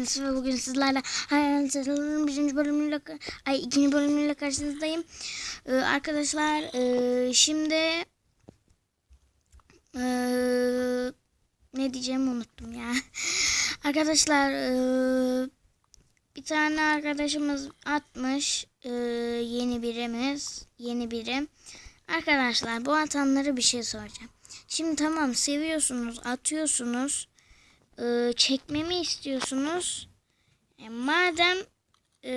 Enes ve bugün sizlerle Hayallerin birinci bölümüyle ay ikinci bölümüyle karşınızdayım. Ee, arkadaşlar ee, şimdi ee, ne diyeceğimi unuttum ya. arkadaşlar ee, bir tane arkadaşımız atmış ee, yeni birimiz yeni birim. Arkadaşlar bu atanlara bir şey soracağım. Şimdi tamam seviyorsunuz atıyorsunuz e, çekmemi istiyorsunuz. E, madem e,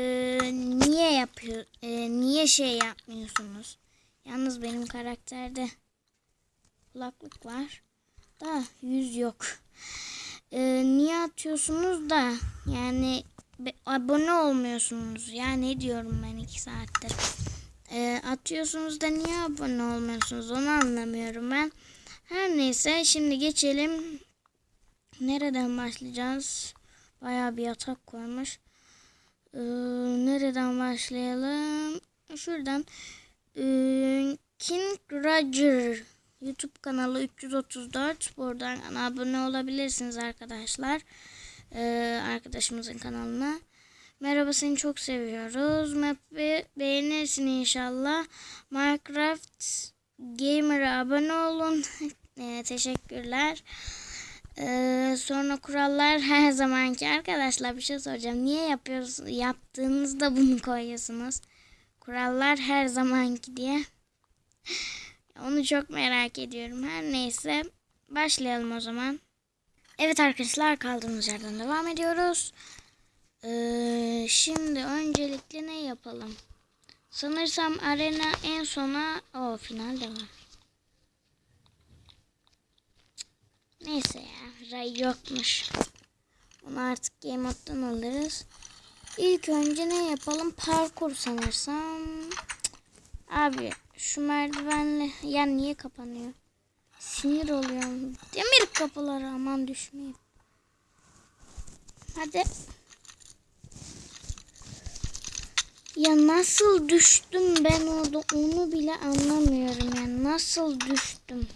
niye yapıyor e, niye şey yapmıyorsunuz? Yalnız benim karakterde kulaklık var. Da yüz yok. E, niye atıyorsunuz da yani be- abone olmuyorsunuz ya ne diyorum ben iki saattir. E, atıyorsunuz da niye abone olmuyorsunuz onu anlamıyorum ben. Her neyse şimdi geçelim Nereden başlayacağız? Bayağı bir yatak koymuş. Ee, nereden başlayalım? Şuradan. Ee, King Roger YouTube kanalı 334. Buradan abone olabilirsiniz arkadaşlar. Ee, arkadaşımızın kanalına. Merhaba seni çok seviyoruz. Map'i beğenirsin inşallah. Minecraft Gamer'a abone olun. Ee, teşekkürler. Ee, sonra kurallar her zamanki arkadaşlar bir şey soracağım. Niye yapıyorsunuz? Yaptığınızda bunu koyuyorsunuz. Kurallar her zamanki diye. Onu çok merak ediyorum. Her neyse başlayalım o zaman. Evet arkadaşlar kaldığımız yerden devam ediyoruz. Ee, şimdi öncelikle ne yapalım? Sanırsam arena en sona o final de var. Neyse ya. Ray yokmuş. Onu artık game mode'dan alırız. İlk önce ne yapalım? Parkur sanırsam. Abi şu merdivenle ya niye kapanıyor? Sinir oluyorum. Demir kapıları aman düşmeyeyim. Hadi. Ya nasıl düştüm ben orada onu bile anlamıyorum ya. Nasıl düştüm?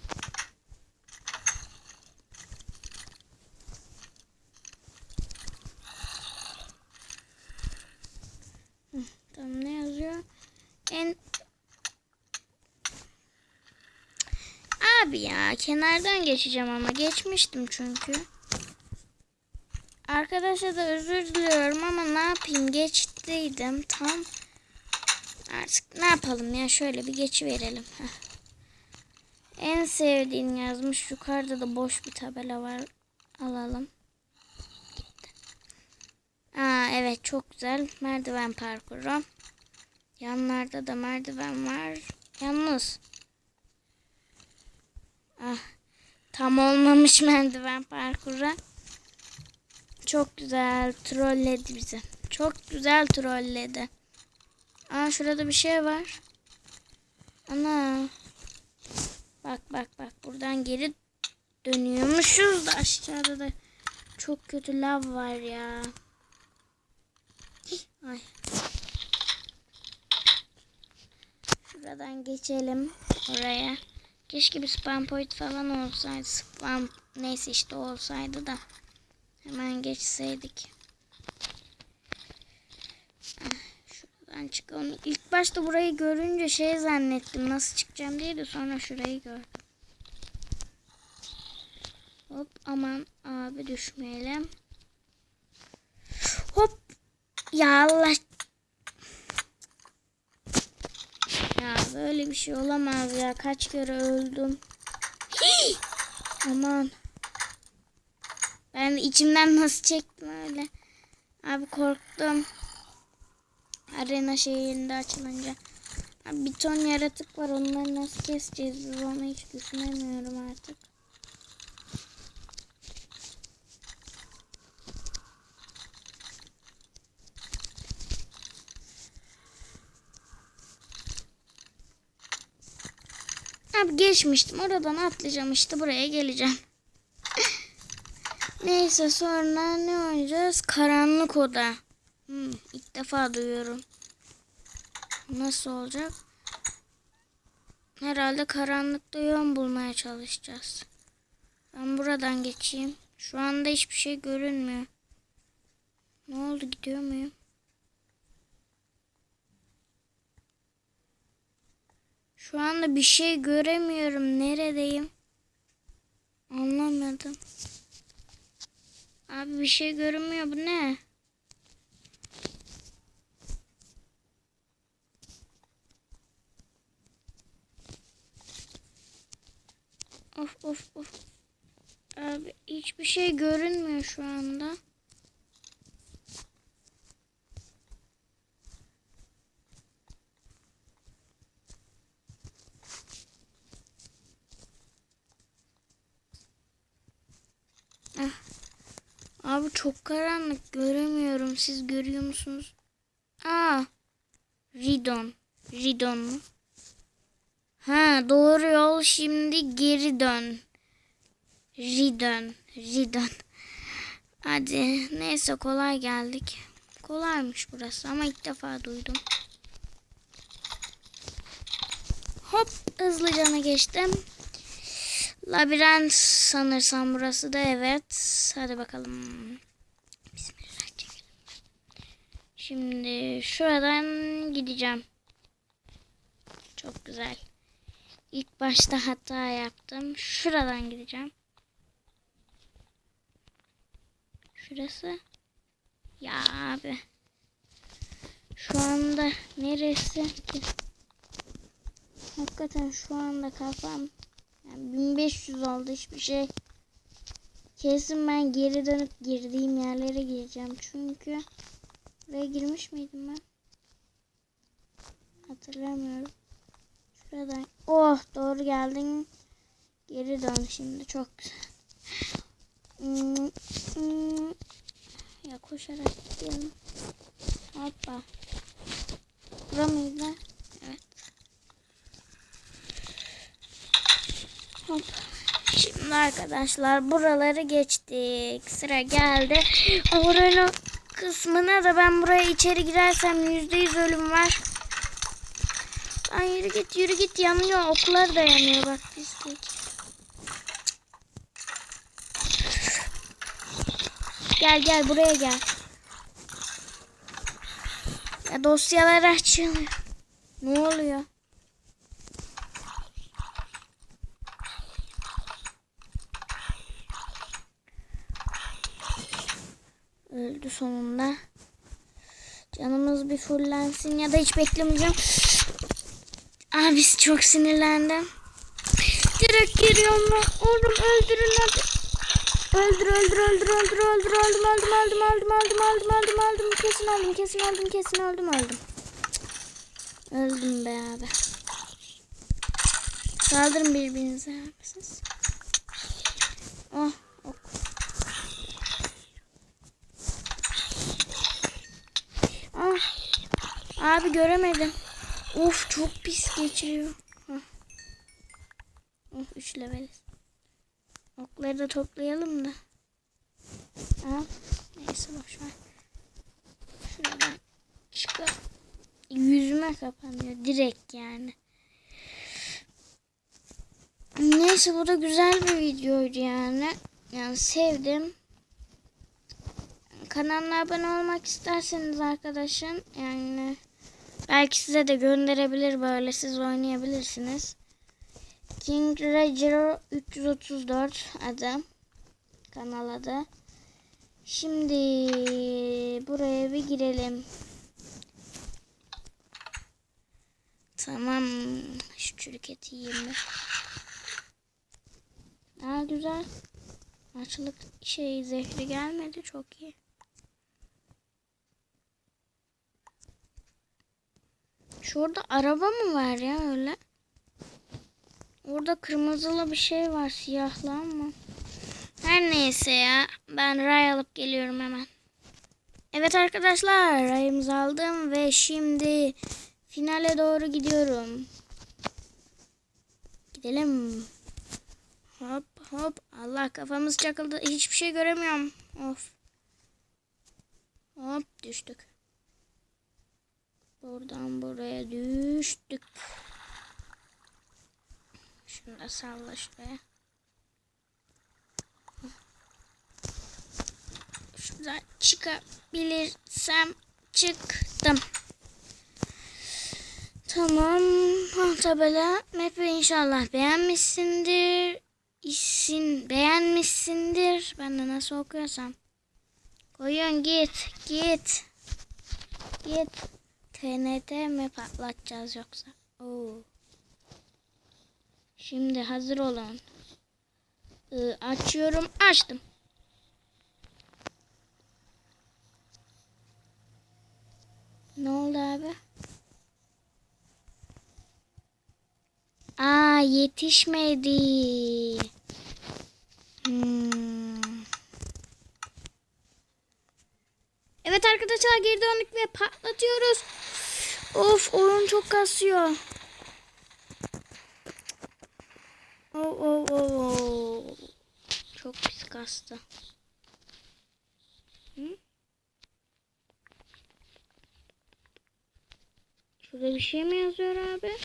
Tamam ne yazıyor? En Abi ya kenardan geçeceğim ama geçmiştim çünkü. Arkadaşa da özür diliyorum ama ne yapayım geçtiydim tam. Artık ne yapalım ya şöyle bir geçi verelim. En sevdiğin yazmış. Yukarıda da boş bir tabela var. Alalım. Aa evet çok güzel. Merdiven parkuru. Yanlarda da merdiven var. Yalnız. Ah. Tam olmamış merdiven parkuru. Çok güzel trolledi bizi. Çok güzel trolledi. Aa şurada bir şey var. Ana. Bak bak bak buradan geri dönüyormuşuz da aşağıda da çok kötü lav var ya. Ay. Şuradan geçelim oraya. Keşke bir spam point falan olsaydı. Spam neyse işte olsaydı da hemen geçseydik. Ah, Şuradan çıkalım. İlk başta burayı görünce şey zannettim. Nasıl çıkacağım diye de sonra şurayı gördüm. Hop aman abi düşmeyelim. Hop ya Allah. Ya böyle bir şey olamaz ya. Kaç kere öldüm. Hii! Aman. Ben de içimden nasıl çektim öyle. Abi korktum. Arena şeyinde açılınca. Abi bir ton yaratık var. Onları nasıl keseceğiz onu hiç düşünemiyorum artık. Geçmiştim. Oradan atlayacağım işte buraya geleceğim. Neyse sonra ne oynayacağız? Karanlık oda. Hmm, ilk defa duyuyorum. Nasıl olacak? Herhalde karanlıkta yön bulmaya çalışacağız. Ben buradan geçeyim. Şu anda hiçbir şey görünmüyor. Ne oldu gidiyor muyum? Şu anda bir şey göremiyorum. Neredeyim? Anlamadım. Abi bir şey görünmüyor. Bu ne? Of of of. Abi hiçbir şey görünmüyor şu anda. Çok karanlık göremiyorum. Siz görüyor musunuz? Aa. Ridon. Ridon mu? Ha doğru yol şimdi geri dön. Ridon. Ridon. Hadi neyse kolay geldik. Kolaymış burası ama ilk defa duydum. Hop hızlıca geçtim. Labirent sanırsam burası da evet. Hadi bakalım. Şimdi şuradan gideceğim. Çok güzel. İlk başta hata yaptım. Şuradan gideceğim. Şurası. Ya abi. Şu anda neresi ki? Hakikaten şu anda kafam yani 1500 oldu hiçbir şey. Kesin ben geri dönüp girdiğim yerlere gireceğim. Çünkü buraya girmiş miydim ben? Hatırlamıyorum. Şuradan. Oh doğru geldin. Geri dön şimdi. Çok güzel. Hmm, hmm. Ya koşarak gidelim. Hoppa. Bura mıydı? Evet. Hop. Şimdi arkadaşlar buraları geçtik. Sıra geldi. Aurora kısmına da ben buraya içeri girersem yüzde yüz ölüm var. Ay yürü git yürü git yanıyor. Oklar da yanıyor bak pislik. Gel gel buraya gel. Ya dosyalar açılıyor. Ne oluyor? Öldü sonunda. Canımız bir fullensin ya da hiç beklemeyeceğim. Abisi çok sinirlendim. Direkt giriyorum lan. Oğlum öldürün hadi. Öldür öldür öldür öldür öldür öldüm öldüm öldüm öldüm öldüm öldüm öldüm öldüm kesin öldüm kesin öldüm kesin öldüm öldüm. Öldüm be abi. Saldırın birbirinize. Oh ok. Ah. Abi göremedim. Of çok pis geçiriyor. Hah. Oh 3 leveliz. Okları da toplayalım da. Al. Neyse boşver. Şuradan çıkar. Yüzüme kapanıyor direkt yani. Neyse bu da güzel bir videoydu yani. Yani sevdim. Kanalına abone olmak isterseniz arkadaşım yani belki size de gönderebilir böyle siz oynayabilirsiniz. King Ranger 334 adı. Kanal adı. Şimdi buraya bir girelim. Tamam. Şu çürük eti yiyeyim? Aa güzel. Açlık şey zehri gelmedi. Çok iyi. Şurada araba mı var ya öyle? Orada kırmızılı bir şey var siyahlı ama. Her neyse ya. Ben ray alıp geliyorum hemen. Evet arkadaşlar rayımızı aldım ve şimdi finale doğru gidiyorum. Gidelim. Hop hop. Allah kafamız çakıldı. Hiçbir şey göremiyorum. Of. Hop düştük. Buradan buraya düştük. Şunu da salla şuraya. Şurada kadar çıkabilirsem çıktım. Tamam. Ha, tabela. Map'i inşallah beğenmişsindir. İsim beğenmişsindir. Ben de nasıl okuyorsam. Koyun git. Git. Git. TNT mi patlatacağız yoksa? Oo. Şimdi hazır olun. Ee, açıyorum. Açtım. Ne oldu abi? Aa yetişmedi. Hmm. Evet arkadaşlar geri döndük ve patlatıyoruz. Of oyun çok kasıyor. Oh, oh, oh, oh. Çok pis kastı. Hı? Şurada bir şey mi yazıyor abi?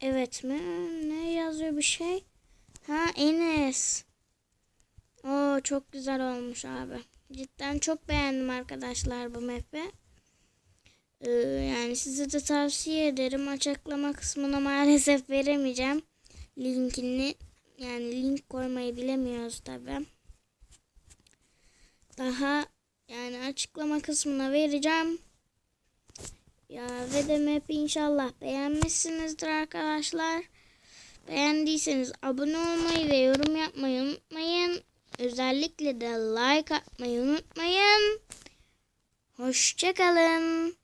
Evet mi? Ne yazıyor bir şey? Ha Enes. Oo çok güzel olmuş abi. Cidden çok beğendim arkadaşlar bu map'i. Ee, yani size de tavsiye ederim. Açıklama kısmına maalesef veremeyeceğim. Linkini yani link koymayı bilemiyoruz tabi. Daha yani açıklama kısmına vereceğim. Ya ve de map inşallah beğenmişsinizdir arkadaşlar. Beğendiyseniz abone olmayı ve yorum yapmayı unutmayın. Özellikle de like atmayı unutmayın. Hoşçakalın.